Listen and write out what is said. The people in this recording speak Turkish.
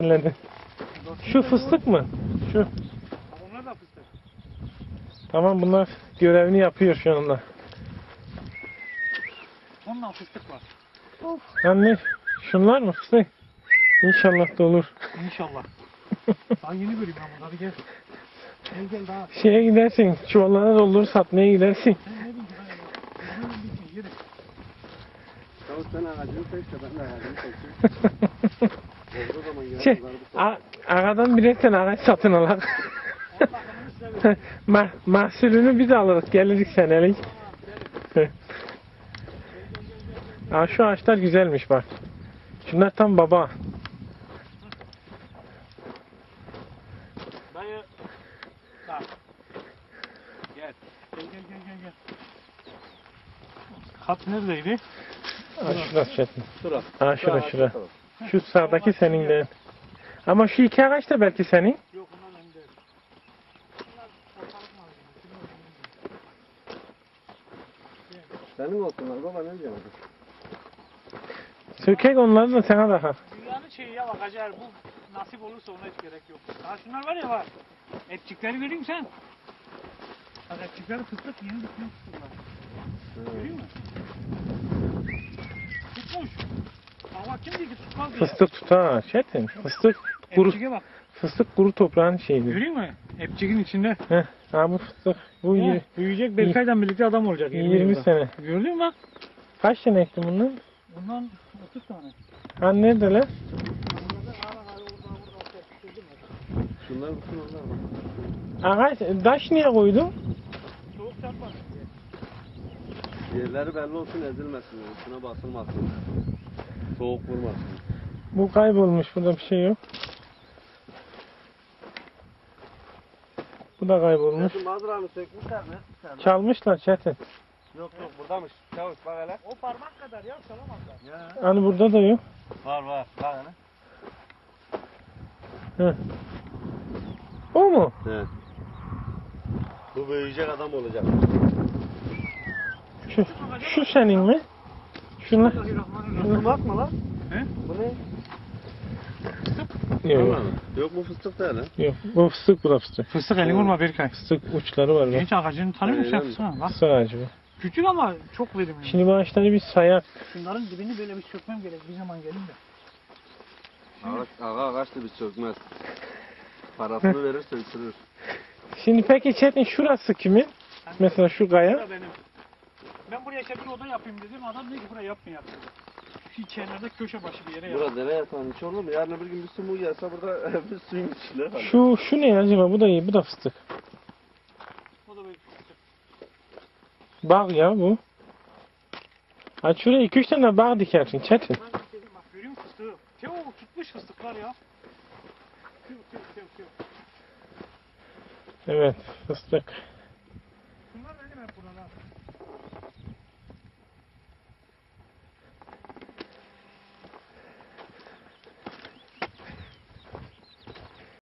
Nerede? Şu fıstık mı? Şu. Onlar da fıstık. Tamam bunlar görevini yapıyor şu anda. Ondan fıstık var. Anne şunlar mı fıstık? İnşallah da olur. İnşallah. daha yeni göreyim ben bunu. Hadi gel. Gel gel daha. Şeye gidersin, çuvallara doldur satmaya gidersin. Tamam sen ağacını seç de ben de ağacını seçeyim. Şey, a- aradan birer tane ağaç satın alak. Ma mahsulünü biz alırız, geliriz senelik. Aa, şu ağaçlar güzelmiş bak. Şunlar tam baba. Dayı. Bak. Gel. Gel gel gel gel. Hat neredeydi? Aa, şurası çetin. Şura. Aa, şura şura. Şu sağdaki senin de. Ama şu iki ağaç da belki senin. Yok. Bunlar ortalık malzemesi. Senin olsunlar baba ne diyorsun? Sökek onları da sana daha. Dünyanın şeyi ya bak Hacer bu nasip olursa ona hiç gerek yok. Daha şunlar var ya var. Etçikleri göreyim sen? Bak etçikleri fıstık yeni dikmiş fıstıklar. Görüyor musun? Tutmuş. Hava kim diyor ki tutmaz diye. Fıstık tutar çetin. Fıstık kuru, bak. fıstık kuru toprağın şeyidir. Görüyor musun? Epçikin içinde. Heh, ha bu fıstık. Bu Ya, yir- büyüyecek Berkay'dan birlikte adam olacak. 20 yılda. sene. Gördün mü bak? Kaç tane ektin bundan? Bundan 30 tane. Ha neredeler? Şunlar bütün onlar bak. Ağaç, taş niye koydun? Soğuk diye. Yerleri belli olsun ezilmesin. Üstüne basılmasın. Soğuk vurmasın. Bu kaybolmuş. Burada bir şey yok. Bu da kaybolmuş. Çetin sökmüşler mi? Çalmışlar Çetin. Yok yok buradamış. Çavuş bak hele. O parmak kadar ya çalamazlar. Ya. Hani burada da yok. Var var. Bak hele. Hı. O mu? Evet. Bu büyüyecek adam olacak. Şu, şu senin mi? Şunlar. Fıstık mı lan? He? Bu ne? Yok. Yok bu fıstık değil ha. Yok. Bu fıstık bu da fıstık. Fıstık elini vurma Berkay. Fıstık uçları var. Genç ağacını tanıyor musun sen? Bak Fıstık ağacı bu. küçük ama çok verimli. Şimdi bu ağaçları bir sayak. Şunların dibini böyle bir sökmem gerek bir zaman gelin de. Ağaç, ağa ağaç da bir çökmez. Parasını verir söktürür. Şimdi peki Çetin şurası kimin? Mesela şu kaya. Bura benim. Ben buraya bir oda yapayım dedim. Adam dedi ki buraya yapmayın içerilerde köşe başı bir yere yap. Burada dere yatan hiç olur mu? Yarın öbür gün bir su mu gelse burada bir suyun içinde var. Şu şu ne acaba? Bu da iyi. Bu da fıstık. O da böyle fıstık. Bağ ya bu. Ha şuraya 2-3 tane bağ dikersin Çetin. Ben dedim bak görüyor musun fıstığı? Teo tutmuş fıstıklar ya. Teo teo teo teo. Evet fıstık.